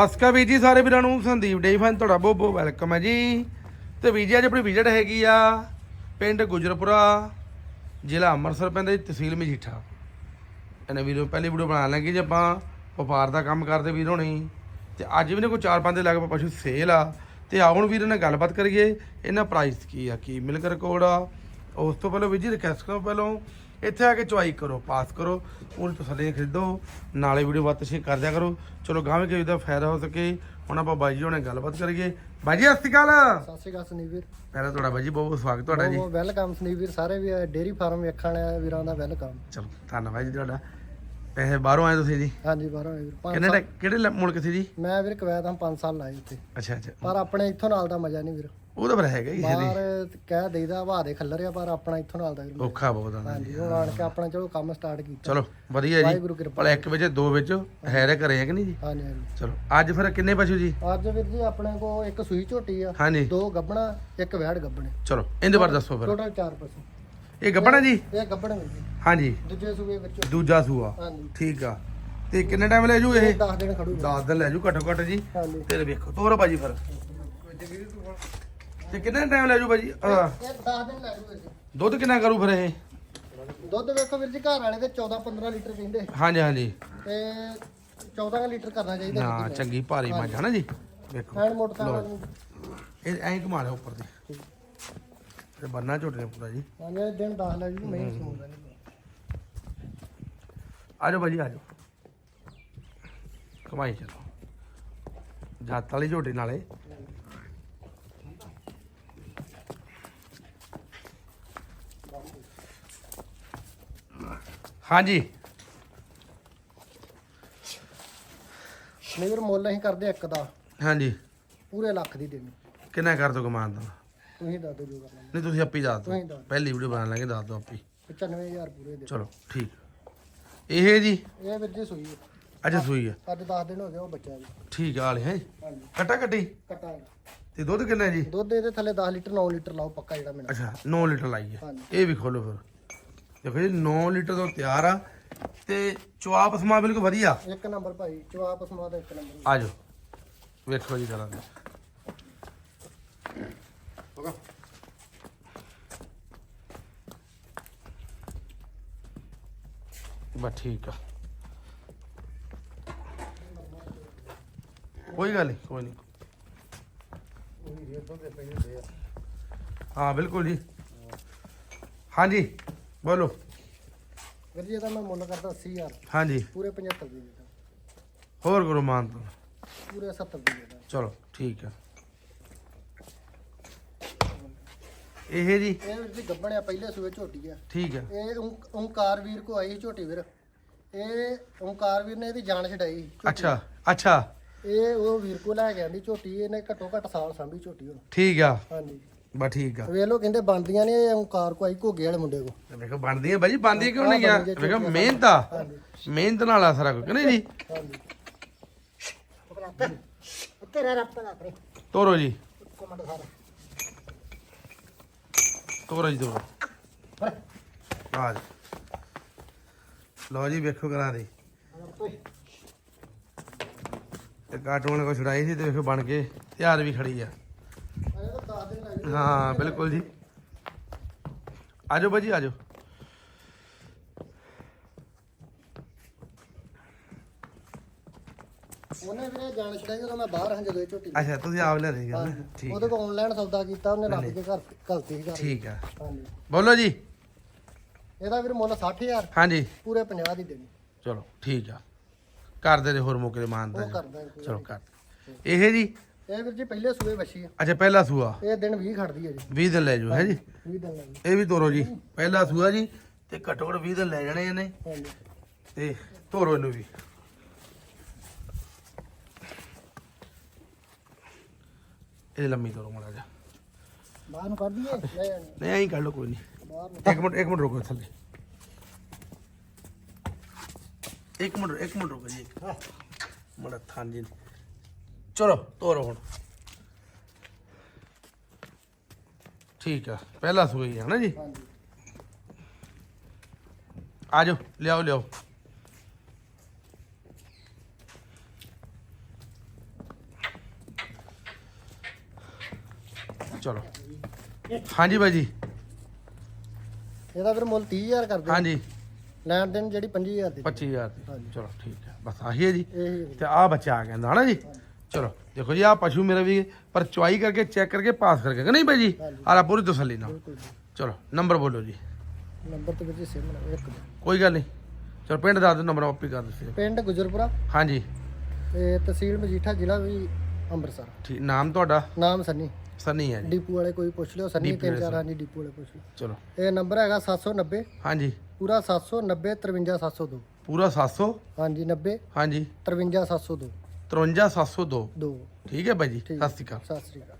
ਸਤਿ ਸ਼੍ਰੀ ਅਕਾਲ ਵੀਰ ਜੀ, ਸਾਰੇ ਵੀਰਾਂ ਨੂੰ ਸੰਦੀਪ ਡੇ ਫਨ ਤੁਹਾਡਾ ਬਹੁਤ ਬਹੁਤ ਵੈਲਕਮ ਹੈ ਜੀ। ਤੇ ਵੀਰ ਜੀ, ਅੱਜ ਆਪਣੀ ਵਿਜ਼ਿਟ ਹੈਗੀ ਆ ਪਿੰਡ ਗੁਜਰਪੁਰਾ, ਜ਼ਿਲ੍ਹਾ ਅੰਮ੍ਰਿਤਸਰ ਪੈਂਦਾ ਜੀ, ਤਹਿਸੀਲ ਮਜੀਠਾ। ਇਹਨੇ ਵੀਡੀਓ ਪਹਿਲੀ ਵੀਡੀਓ ਬਣਾ ਲਾਂਗੇ ਜੀ ਆਪਾਂ, ਵਪਾਰ ਦਾ ਕੰਮ ਕਰਦੇ ਵੀਰ ਹੋਣੀ। ਤੇ ਅੱਜ ਵੀ ਨੇ ਕੋਈ ਚਾਰ ਪੰਜ ਦੇ ਲਗਭਗ ਪਸ਼ੂ ਸੇਲ ਆ। ਤੇ ਆਉਣ ਵੀਰ ਨਾਲ ਗੱਲਬਾਤ ਕਰੀਏ, ਇਹਨਾਂ ਪ੍ਰਾਈਸ ਕੀ ਆ, ਕੀ ਮਿਲਕ ਰਿਕਾਰਡ ਆ। ਉਸ ਤੋਂ ਪਹਿਲਾਂ ਵੀਰ ਜੀ ਰਿਕਵੈਸਟ ਕਰੋ ਪਹਿਲਾਂ ਇੱਥੇ ਆ ਕੇ ਚੁਆਈ ਕਰੋ ਪਾਸ ਕਰੋ ਉਹਨੂੰ ਤਸੱਲੀ ਖਰੀਦੋ ਨਾਲੇ ਵੀਡੀਓ ਵੱਧ ਸ਼ੇਅਰ ਕਰ ਦਿਆ ਕਰੋ। ਚਲੋ ਗਾਵੇਂ ਕਿ ਇਹਦਾ ਫਾਇਦਾ ਹੋ ਸਕੇ ਹੁਣ ਆਪਾਂ ਬਾਈ ਜੀ ਹੋਣੇ ਗੱਲਬਾਤ ਕਰੀਏ। ਬਾਈ ਜੀ ਸਤਿ ਸ਼੍ਰੀ ਅਕਾਲ। ਸਤਿ ਸ਼੍ਰੀ ਅਕਾਲ ਵੀਰ ਪਹਿਲਾਂ ਤੁਹਾਡਾ ਬਾਈ ਜੀ ਬਹੁਤ ਬਹੁਤ ਸਵਾਗਤ ਤੁਹਾਡਾ ਜੀ। ਬਹੁਤ ਵੈਲਕਮ ਵੀਰ ਸਾਰੇ ਵੀ ਡੇਰੀ ਫਾਰਮ ਵੇਖਣ ਆਏ ਵੀਰਾਂ ਦਾ ਵੈਲਕਮ। ਚਲੋ ਧੰਨਵਾਦ ਜੀ ਤੁਹਾਡਾ। ਪੈਸੇ ਬਾਹਰੋਂ ਆਏ ਤੁਸੀਂ ਜੀ? ਹਾਂਜੀ ਬਾਹਰੋਂ ਆਏ ਵੀਰ ਕਿੰਨੇ ਕਿਹੜੇ ਮੁਲਕ ਸੀ ਜੀ? ਮੈਂ ਵੀਰ ਕਵੈਤ ਹਾਂ 5 ਸਾਲ ਲਾਏ ਉੱਤੇ ਅੱਛਾ ਅੱਛਾ। ਪਰ ਆਪਣੇ ਇੱਥੋਂ ਨਾਲ ਦਾ ਮਜ਼ਾ ਨਹੀਂ ਵੀਰ। ਉਹ ਤਾਂ ਫਿਰ ਹੈਗਾ ਹੀ ਬਾਹਰ ਕਹਿ ਦੇਈਦਾ ਹਵਾ ਦੇ ਖੱਲਰ ਆ ਪਰ ਆਪਣਾ ਇੱਥੋਂ ਨਾਲ ਦਾ ਔਖਾ ਬਹੁਤ ਆ ਹਾਂਜੀ ਹੁਣ ਆਣ ਕੇ ਆਪਣਾ ਚਲੋ ਕੰਮ ਸਟਾਰਟ ਕੀਤਾ। ਚਲੋ ਵਧੀਆ ਜੀ। ਵਾਹਿਗੁਰੂ ਕਿਰਪਾ ਭਲਾ ਇੱਕ ਵਿੱਚ ਦੋ ਵਿੱਚ ਹੈ ਰੇ ਘਰੇ ਹੈ ਕਿ ਨਹੀਂ ਜੀ? ਹਾਂਜੀ ਹਾਂਜੀ। ਚਲੋ ਅੱਜ ਫਿਰ ਕਿੰਨੇ ਪਸ਼ੂ ਜੀ? ਅੱਜ ਵੀਰ ਜੀ ਆਪਣੇ ਕੋ ਇੱਕ ਸੂਈ ਝੋਟੀ ਆ ਹਾਂਜੀ। ਦੋ ਗੱਬਣਾ ਇੱਕ ਵੈੜ ਗੱਬਣੇ। ਚਲੋ ਇਹਦੇ ਬਾਰੇ ਦੱਸੋ ਫਿਰ। ਟੋਟਲ 4 ਪਸ਼ੂ। ਇਹ ਗੱਪਣਾ ਜੀ? ਇਹ ਗੱਬਣ ਵੀਰ ਜੀ। ਹਾਂਜੀ। ਦੂਜੇ ਸੂਏ ਵਿੱਚ। ਦੂਜਾ ਸੂਆ। ਹਾਂਜੀ। ਠੀਕ ਆ। ਤੇ ਕਿੰਨੇ ਟਾਈਮ ਲੈ ਜੂ ਇਹ? 10 ਦਿਨ ਖੜੂਗਾ। 10 ਦਿਨ ਲੈ ਜੂ ਘੱਟੋ ਘੱਟ ਜੀ। ਹਾਂਜੀ। ਤੇ ਵੇਖੋ ਤੋਰੋ ਭਾਜੀ ਫਿਰ। ਤੇ ਕਿੰਨੇ ਟਾਈਮ ਲੈ ਜੂ ਭਾਜੀ? ਆਹ, ਇਹ 10 ਦਿਨ ਲੈ ਜੂਗਾ ਜੀ ਦੁੱਧ ਕਿੰਨਾ ਕਰੂ ਫਿਰ ਇਹ? ਦੁੱਧ ਵੇਖੋ ਵੀਰ ਜੀ ਘਰ ਵਾਲੇ ਦੇ 14 15 ਲੀਟਰ ਕਹਿੰਦੇ ਹਾਂਜੀ ਹਾਂਜੀ। ਤੇ 14 ਲੀਟਰ ਕਰਨਾ ਚਾਹੀਦਾ ਨਾ ਚੰਗੀ ਭਾਰੀ ਮੱਝ ਹੈ ਨਾ ਜੀ। ਵੇਖੋ। ਹੈਂਡ ਮੋਟਰ ਤਾਂ ਲਓ। ਇਹ ਐਂ ਘੁਮਾ ਲਿਆ ਉੱਪਰ ਦੀ। ਤੇ ਬੰਨਾ ਝੋਟੇ ਨੇ ਪੂਰਾ ਜੀ। ਹਾਂਜੀ ਦਿਨ 10 ਲੈ ਜੂ ਮੈਂ ਨਹੀਂ ਆ ਜਾਓ ਭਾਜੀ ਆ ਜਾਓ। ਕਮਾਈ ਚਲੋ। ਜਾਤ ਵਾਲੀ ਝੋਟੀ ਨਾਲੇ। ਹਾਂਜੀ। ਨਹੀਂ ਵੀਰ ਮੁੱਲ ਅਸੀਂ ਕਰਦੇ ਇੱਕ ਦਾ। ਹਾਂਜੀ। ਪੂਰੇ ਲੱਖ ਦੀ ਦੇਣੀ। ਕਿੰਨਾ ਕਰ ਦੋ ਕਮਾਨ ਦਾ? ਤੁਸੀਂ ਦੱਸ ਦਿਓ ਜੋ ਕਰਨਾ। ਨਹੀਂ ਤੁਸੀਂ ਆਪੀ ਦੱਸ ਤੁਸੀਂ ਦਿਓ। ਦੱਸ ਪਹਿਲੀ ਵੀਡੀਓ ਬਣਾ ਲਾਂਗੇ ਦੱਸ ਦਿਓ ਆਪੀ 95000 ਪੂਰੇ ਦੇ। ਚਲੋ ਠੀਕ। ਇਹ ਜੀ? ਇਹ ਵੀਰ ਜੀ ਸੂਈ ਹੈ। ਅੱਛਾ ਸੂਈ ਆ ਅੱਜ 10 ਦਿਨ ਹੋ ਗਏ ਉਹ ਬੱਚਾ ਜੀ ਠੀਕ ਆ ਵਾਲੇ ਹੈ। ਹਾਂਜੀ। ਕੱਟਾ ਕੱਟੀ? ਕਟਾ। ਤੇ ਦੁੱਧ ਕਿੰਨਾ ਹੈ ਜੀ? ਦੁੱਧ ਇਹਦੇ ਥੱਲੇ 10 ਲੀਟਰ 9 ਲੀਟਰ ਲਾਓ ਪੱਕਾ ਜਿਹੜਾ ਮੈਨੂੰ ਅੱਛਾ 9 ਲੀਟਰ ਲਾਈ ਹੈ ਹਾਂਜੀ। ਇਹ ਵੀ ਖੋਲੋ ਫਿਰ। ਦੇਖੋ ਜੀ 9 ਲੀਟਰ ਤੋਂ ਤਿਆਰ ਆ ਤੇ ਚੁਆਪ ਸਮਾ ਬਿਲਕੁਲ ਵਧੀਆ। ਇੱਕ ਨੰਬਰ ਭਾਈ ਜਵਾਬ ਸਮਾ ਦਾ ਇੱਕ ਨੰਬਰ। ਆ ਜਾਓ। ਵੇਖੋ ਜੀ ਕਰਾਂਗੇ ਬਸ ਠੀਕ ਆ। ਕੋਈ ਗੱਲ ਨਹੀਂ ਕੋਈ ਨਹੀਂ ਹਾਂ ਬਿਲਕੁਲ ਜੀ। ਹਾਂਜੀ। ਬੋਲੋ। ਵੀਰ ਜੀ ਇਹਦਾ ਮੈਂ ਮੁੱਲ ਕਰਦਾ 80000 ਹਾਂਜੀ। ਪੂਰੇ 75 ਦੀ ਦੇ ਦਾਂ। ਹੋਰ ਕਰੋ ਮਾਨ ਤੋਂ। ਪੂਰੇ 70 ਦੀ ਦੇ ਦਾਂ। ਚਲੋ ਠੀਕ ਆ ਇਹ ਜੀ? ਇਹ ਵੀਰ ਜੀ ਗੱਬਣਿਆ ਪਹਿਲੇ ਸੂਏ ਝੋਟੀ ਆ। ਠੀਕ ਆ ਇਹ ਓਂ- ਓਂਕਾਰ ਵੀਰ ਕੋ ਆਈ ਸੀ ਝੋਟੀ ਵੀਰ। ਇਹ ਓਂਕਾਰ ਵੀਰ ਨੇ ਇਹਦੀ ਜਾਨ ਛਡਾਈ। ਅੱਛਾ ਅੱਛਾ। ਇਹ ਉਹ ਵੀਰ ਕੋ ਲੈ ਕੇ ਆਂਦੀ ਝੋਟੀ ਇਹਨੇ ਘੱਟੋ ਘੱਟ ਸਾਲ ਸਾਂਭੀ ਝੋਟੀ ਹੁਣ। ਠੀਕ ਆ। ਹਾਂਜੀ। ਬਸ ਠੀਕ ਆ। ਵੇਖ ਲੋ ਕਹਿੰਦੇ ਬਣਦੀਆਂ ਨੇ ਇਹ ਓਂਕਾਰ ਕੋ ਆਈ ਘੋਗੇ ਵਾਲੇ ਮੁੰਡੇ ਕੋ ਵੇਖੋ ਬਣਦੀ ਹੈ ਬਾਜੀ ਬਣਦੀ ਕਿਉਂ ਨਹੀਂ ਹੈ, ਵੇਖੋ ਮਿਹਨਤ ਆ। ਮਿਹਨਤ ਨਾਲ ਆ ਸਾਰਾ ਕੁਝ ਕਿ ਨਹੀਂ ਜੀ? ਤੇਰਾ ਰੱਬ ਦਾ ਕਰੇ ਤੋਰੋ ਜੀ। ਕਮੰਡ ਸਾਰਾ ਤੋਰੋ ਜੀ ਤੋਰੋ। ਆ ਜੀ। ਲਓ ਜੀ ਵੇਖੋ ਕਰਾਂ ਦੀ। ਤੇ ਕਾਟੂਨ ਕੋ ਛੁਡਾਈ ਸੀ ਤੇ ਵੇਖੋ ਬਣ ਕੇ ਤਿਆਰ ਵੀ ਖੜੀ ਆ। ਹਾਂ ਬਿਲਕੁਲ ਜੀ। ਆਜੋ ਬਾਜੀ ਆਜੋ। ਉਹਨੇ ਵੀਰੇ ਜਾਨ ਛਡਾਈ ਉਦੋਂ ਮੈਂ ਬਾਹਰ ਹਾਂ ਜਦੋਂ ਇਹ ਝੋਟੀ ਅੱਛਾ ਤੁਸੀਂ ਆਪ ਲੈ ਰਹੀ ਗੱਲ ਠੀਕ ਉਹਦੇ ਕੋ ਆਨਲਾਈਨ ਸੌਦਾ ਕੀਤਾ ਉਹਨੇ ਲੱਗ ਕੇ ਘਰ ਠੀਕ ਆ। ਹਾਂਜੀ। ਬੋਲੋ ਜੀ। ਇਹਦਾ ਵੀਰ ਮੁੱਲ 60000 ਹਾਂਜੀ। ਪੂਰੇ 50 ਦੀ ਦੇਣੀ। ਚਲੋ ਠੀਕ ਆ। ਕਰ ਦੇ ਦੇ ਹੋਰ ਮੌਕੇ ਦੇ ਮਾਨਤਾ ਉਹ ਕਰਦਾ ਚਲੋ ਕਰ ਇਹ ਜੀ ਇਹ ਵੀਰ ਜੀ ਪਹਿਲੇ ਸੂਏ ਵੱਛੀ ਆ। ਅੱਛਾ ਪਹਿਲਾ ਸੂਆ। ਇਹ ਦਿਨ 20 ਖੜਦੀ ਹੈ ਜੀ। 20 ਦਿਨ ਲੈ ਜਾਓ ਹੈ ਜੀ? 20 ਦਿਨ ਇਹ ਵੀ ਤੋਰੋ ਜੀ ਪਹਿਲਾ ਸੂਆ ਜੀ ਤੇ ਘੱਟੋ ਘੱਟ 20 ਦਿਨ ਲੈ ਜਾਣੇ ਇਹਨੇ। ਤੇ ਤੋਰੋ ਇਹਨੂੰ ਵੀ। ਇਹ ਲੰਮੀ ਤੋਰੋ ਮੜਾ ਜਾ ਬਾਹਰ ਨੂੰ ਦਈਏ ਲੈ ਜਾਣੀ ਨਹੀਂ ਐਂ ਕੱਢ ਲਓ ਕੋਈ ਨਹੀਂ। ਇੱਕ ਮਿੰਟ ਇੱਕ ਮਿੰਟ ਰੁਕੋ ਥੱਲੇ। ਇੱਕ ਮਿੰਟ ਇੱਕ ਮਿੰਟ ਰੁਕੋ ਜੀ ਮੜਾ ਥਾਂ ਜੀ। ਚਲੋ ਤੋਰੋ ਹੁਣ। ਠੀਕ ਆ ਪਹਿਲਾ ਸੂਈ ਹੈ ਨਾ ਜੀ? ਹਾਂਜੀ। ਆ ਲਿਆਓ ਲਿਆਓ। ਚਲੋ। ਹਾਂਜੀ ਬਾਜੀ। ਇਹਦਾ ਫਿਰ ਮੁੱਲ 30000 ਕਰ ਦਿਓ। ਹਾਂਜੀ। ਲੈਣ ਦੇਣ ਜਿਹੜੀ 25000 ਦੀ। 25000 ਦੀ। ਚਲੋ ਠੀਕ ਹੈ ਬਸ ਆਹੀ ਹੈ ਜੀ। ਤੇ ਆ ਬੱਚਾ ਆ ਗਿਆ ਨਾ ਜੀ? ਚਲੋ ਦੇਖੋ ਜੀ ਆ ਪਸ਼ੂ ਮੇਰਾ ਵੀ ਪਰ ਚੁਆਈ ਕਰਕੇ ਚੈੱਕ ਕਰਕੇ ਪਾਸ ਕਰਕੇ ਕਿ ਨਹੀਂ ਬਾਈ ਜੀ। ਆਲਾ ਪੂਰੀ ਤਸੱਲੀ ਨਾਲ। ਬਿਲਕੁਲ ਜੀ। ਚਲੋ ਨੰਬਰ ਬੋਲੋ ਜੀ। ਨੰਬਰ ਤੇ ਜੀ ਸਿਮ ਨਾਲ ਇੱਕ ਕੋਈ ਗੱਲ ਨਹੀਂ। ਚਲੋ ਪਿੰਡ ਦੱਸ ਦਿਓ ਨੰਬਰ ਆਪੀ ਕਰ ਦਿੱਤੇ ਪਿੰਡ ਗੁਜਰਪੁਰਾ। ਹਾਂਜੀ। ਤੇ ਤਹਿਸੀਲ ਮਜੀਠਾ ਜ਼ਿਲ੍ਹਾ ਵੀ ਅੰਮ੍ਰਿਤਸਰ। ਠੀਕ ਨਾਮ ਤੁਹਾਡਾ? ਨਾਮ ਸੰਨੀ। ਸਨੀ ਹੈ ਜੀ। ਡੀਪੂ ਵਾਲੇ ਕੋਈ ਪੁੱਛ ਲਿਓ ਸੰਨੀ ਡੀਪੂ ਤਿੰਨ ਵਾਲੇ ਚਾਰ ਹਾਂਜੀ ਡੀਪੂ ਵਾਲੇ ਪੁੱਛ ਲਿਓ। ਚਲੋ। ਇਹ ਨੰਬਰ ਹੈਗਾ 790 ਹਾਂਜੀ। ਪੂਰਾ 790 53702 ਪੂਰਾ 700 ਹਾਂਜੀ 90 ਹਾਂਜੀ। 53702 53702 ਦੋ। ਠੀਕ ਹੈ ਬਾਈ ਜੀ? ਠੀਕ। ਸਤਿ ਸ਼੍ਰੀ ਅਕਾਲ। ਸਤਿ ਸ੍ਰੀ ਅਕਾਲ।